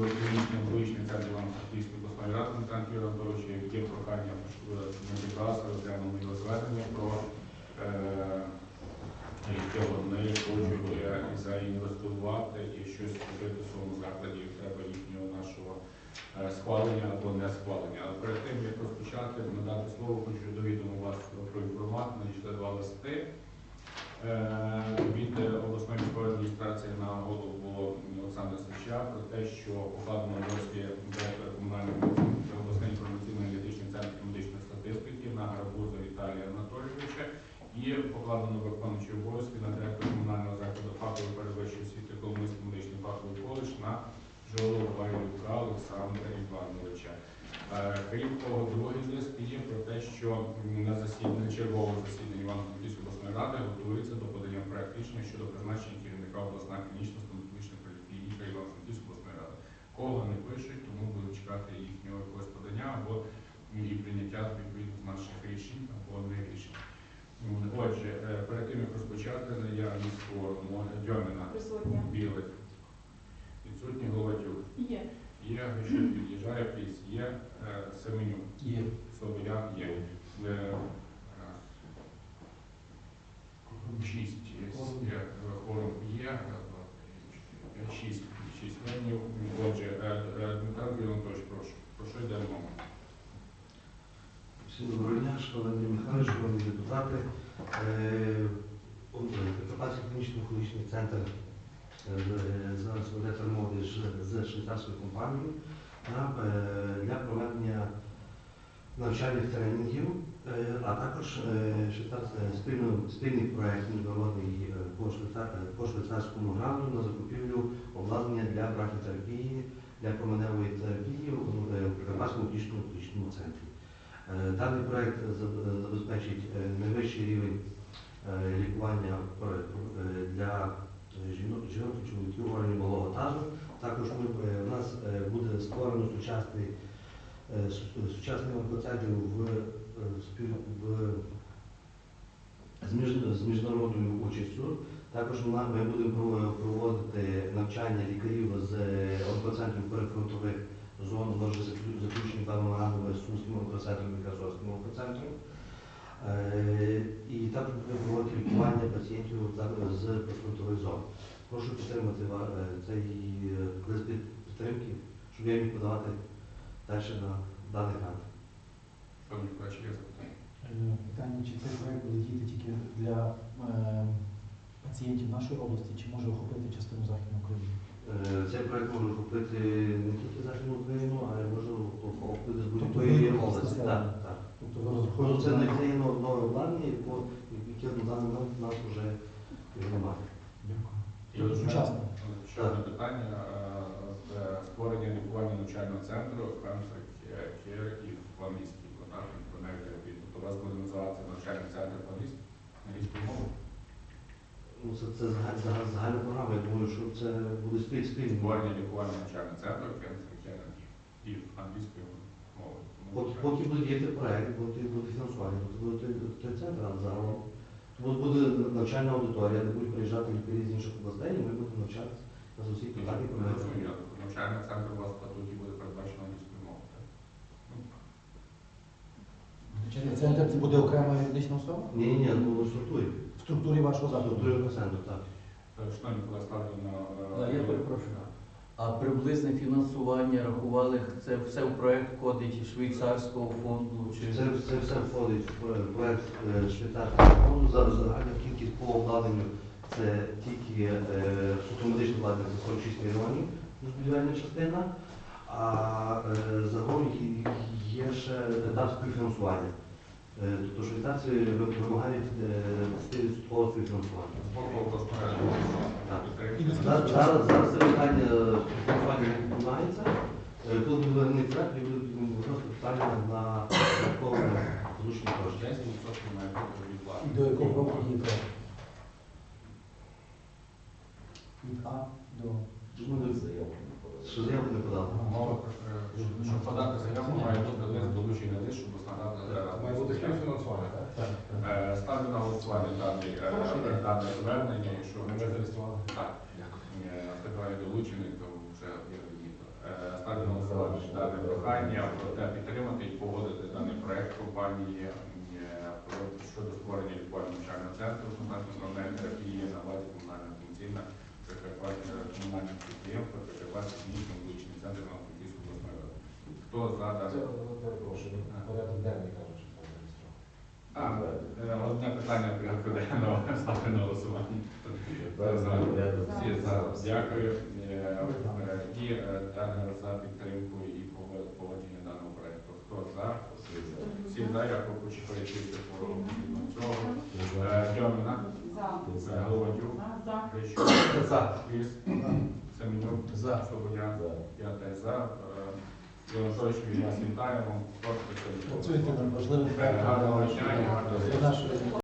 до клінічного онкологічного центру Івано-Франківської обласної ради є прохання якраз розглянули його звернення про е, яке вони хочуть е, заінвестувати і щось зробити в своєму закладі, треба їхнього нашого е, схвалення або не схвалення. Але перед тим, як розпочати, надати слово, хочу довідомо вас про інформацію, надійшли два листи. Е, Від е, обласної міської адміністрації на голову Олександра Сича про те, що укладено обов'язки директора комунального обласний інформаційно-аналітичний центр медичної статистики на Гарбуза Віталія Анатолійовича і покладено виконуючі обов'язки на директора комунального закладу фахової передвищої освіти Коломийський медичний фаховий коледж на Жолова Вайлюка Олександра Івановича. Е, Крім того, другий лист є про те, що на засіданні чергового засідання Івано-Франківської обласної ради готується до подання проект рішення щодо призначення керівника обласної клінічної стоматологічної поліклініки Івано-Франківської обласної ради. Кого не пишуть, тому будемо чекати їхнього якогось подання або м, і прийняття відповідно наших рішень або не рішень. Отже, е, перед тим як розпочати наявність форуму Дьоміна. Білик, відсутній Головатюк. Є. Є, що під'їжджає пліс, є е, Семенюк, Є. Соболян є. Е, раз, Шість хором є, шість, шість членів. Отже, Дмитро Анатолійович, прошу, про що йде мова? Всім доброго дня, шановні Михайлович, шановні депутати. Е, е, клінічний онкологічний центр е, зараз веде перемоги з- швейцарською компанією для проведення навчальних тренінгів, а також спільний проект міжнародний по швейцар- по швейцарському гранту на закупівлю обладнання для брахіотерапії, для променевої терапії у е, Прикарпатському клінічному онкологічному центрі. Е, Даний проект забезпечить е, найвищий рівень е, лікування е, для жінок, і чоловіків органів малого тазу. Також е, у нас е, буде створено сучасний, е, сучасний онкоцентр в, е, в, з, міжнародною участю. Також ми будемо проводити навчання лікарів з е, онкоцентрів перефронтових зон, ми вже заключені два меморандуми з Сумським онкоцентром і Херсонським онкоцентром. І також будемо проводити лікування пацієнтів з прифронтових зон. Прошу підтримати е, цей е, лист підтримки, щоб я міг подавати далі на даний грант. Миколаївич, є запитання? Е, Питання, чи цей проект буде діяти тільки для пацієнтів нашої області, чи може охопити частину Західної України? Е, Цей проект може охопити не тільки Західну Україну, а й може охопити з Тобто будь-якої ви області. Так, так. Тобто ви Ну, розраховуєте Це не на- є нове обладнання, яке на даний момент у нас вже немає. Дякую. Сучасно. Ще одне питання. е, Створення лікування навчального центру Cancer Care і в терапії. Тобто у вас буде називатися навчальний центр англійській англійською мовою? Ну, це, це загаль- загаль- загальна програма. Я думаю, що це буде спіль спільно. Лікування навчального центру Cancer Care і англійською мовою. Тому Поки, поки буде діяти проект, поки буде фінансування, то буде той, той центр, а загалом. Буде, буде навчальна аудиторія, де будуть приїжджати лікарі з інших областей, і ми будемо навчатися на усіх тобто Навчальний центр у вас в статуті буде передбачено англійською мовою. так? Ну, Навчальний центр це буде окрема юридична особа? Ні, ні, ні, ну в структурі. В структурі вашого В закладу. структурі центру, так. е, Шановні колеги, ставлю на... е, А, Я перепрошую. А приблизне фінансування рахували, це все в проект входить швейцарського фонду чи Це, це все входить в е, проект е, швейцарського фонду. Зараз загальна кількість по обладнанню це тільки е, суто медичне обладнання це 46 мільйонів будівельна частина, а е, загалом є- є ще етап співфінансування. Е, Тобто швейцарці вимагають е, 100% співфінансування. Боку обласної ради. Так. Підтримки. Зараз, це питання співфінансування не піднімається. Е, Коли буде виник проект, і буде просто питання на додаткове залучення коштів. 10% до якого року діє проект? Від А до... Ну, ми Що заяву не подали. Мова про щоб подати заяву, має бути лист долучення лист, щоб основна Має бути співфінансування, так? Е, Ставлю на голосування даний, е, дане звернення, якщо Ми зареєстрували. так, е, питання долучений, то вже є. Е, ставлю на голосування. дане прохання про те підтримати і погодити даний проект компанії е, про- щодо створення лікувального навчального центру контактно-правної терапії на базі комунального комісійна Прикарпаття комунального підприємства Прикарпаття клінічний медичний центр на Франківської обласної ради. Хто за Це перепрошую, порядок денний кажуть, що там реєстрував. А, е, одне питання порядку денного ставлю на голосування. Всі за. Дякую. Е, е, І за підтримку і погодження даного проекту. Хто за? Всі за, я хочу перечити по цього. Е, Дьоміна, За. Голодюк. Головадюк, За. Ліс, Семенюк, За. Слободян, я теж за. Е, Анатолійович, ми вас вітаємо. Працюйте нам важливим Гарного дня і гарного